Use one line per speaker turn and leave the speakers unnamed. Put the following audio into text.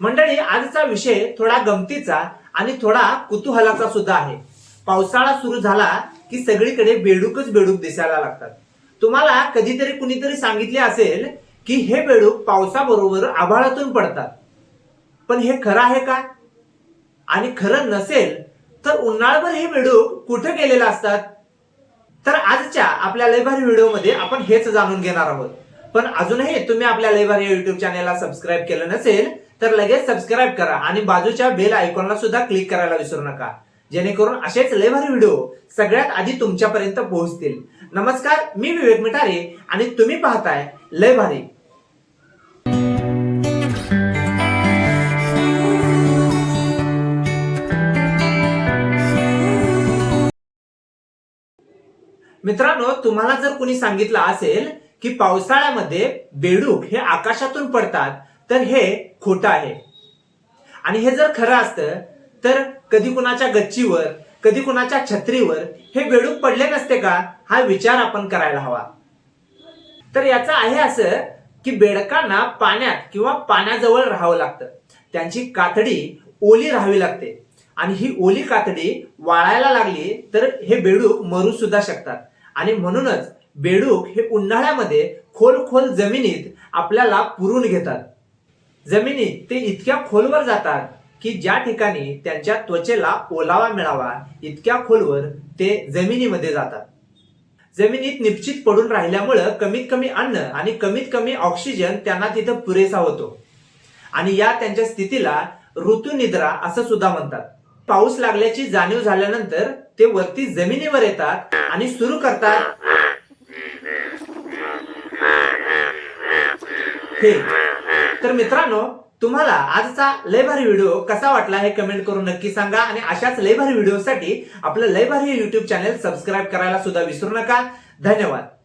मंडळी आजचा विषय थोडा गमतीचा आणि थोडा कुतूहलाचा सुद्धा आहे. पावसाळा सुरू झाला की सगळीकडे बेडूकच बेडूक दिसायला लागतात. तुम्हाला कधीतरी कुणीतरी सांगितले असेल की हे बेडूक पावसाबरोबर आभाळातून पडतात. पण हे खरं आहे का? आणि खरं नसेल तर उन्हाळभर हे बेडूक कुठे गेलेले असतात? तर आजच्या आपल्या लयभारी व्हिडिओमध्ये आपण हेच जाणून घेणार आहोत. पण अजूनही तुम्ही आपल्या लयभारी युट्यूब चॅनेलला सबस्क्राईब केलं नसेल तर लगेच सबस्क्राईब करा आणि बाजूच्या बेल आयकॉनला सुद्धा क्लिक करायला विसरू नका. जेणेकरून असेच लयभारी व्हिडिओ सगळ्यात आधी तुमच्यापर्यंत पोहोचतील. नमस्कार मी विवेक मिठारे आणि तुम्ही पाहताय लय भारी. मित्रांनो तुम्हाला जर कुणी सांगितलं असेल की पावसाळ्यामध्ये बेडूक हे आकाशातून पडतात तर हे खोटं आहे. आणि हे जर खरं असतं तर कधी कुणाच्या गच्चीवर कधी कुणाच्या छत्रीवर हे बेडूक पडले नसते का? हा विचार आपण करायला हवा. तर याचं आहे असं की बेडकांना पाण्यात किंवा पाण्याजवळ राहावं लागतं. त्यांची कातडी ओली राहावी लागते. आणि ही ओली कातडी वाळायला लागली तर हे बेडूक मरू सुद्धा शकतात. आणि म्हणूनच बेडूक हे उन्हाळ्यामध्ये खोल खोल जमिनीत आपल्याला पुरून घेतात. जमिनीत ते इतक्या खोलवर जातात की ज्या ठिकाणी त्यांच्या त्वचेला ओलावा मिळावा इतक्या खोलवर ते जमिनीमध्ये जातात. जमिनीत निश्चित पडून राहिल्यामुळं कमीत कमी अन्न आणि कमीत कमी ऑक्सिजन त्यांना तिथं पुरेसा होतो. आणि या त्यांच्या स्थितीला ऋतुनिद्रा असं सुद्धा म्हणतात. पाऊस लागल्याची जाणीव झाल्यानंतर ते वरती जमिनीवर येतात आणि सुरू करतात. हे तर मित्रांनो तुम्हाला आजचा लयभारी व्हिडिओ कसा वाटला हे कमेंट करून नक्की सांगा आणि अशाच लयभारी व्हिडिओसाठी आपलं लयभारी युट्यूब चॅनेल सबस्क्राईब करायला सुद्धा विसरू नका. धन्यवाद.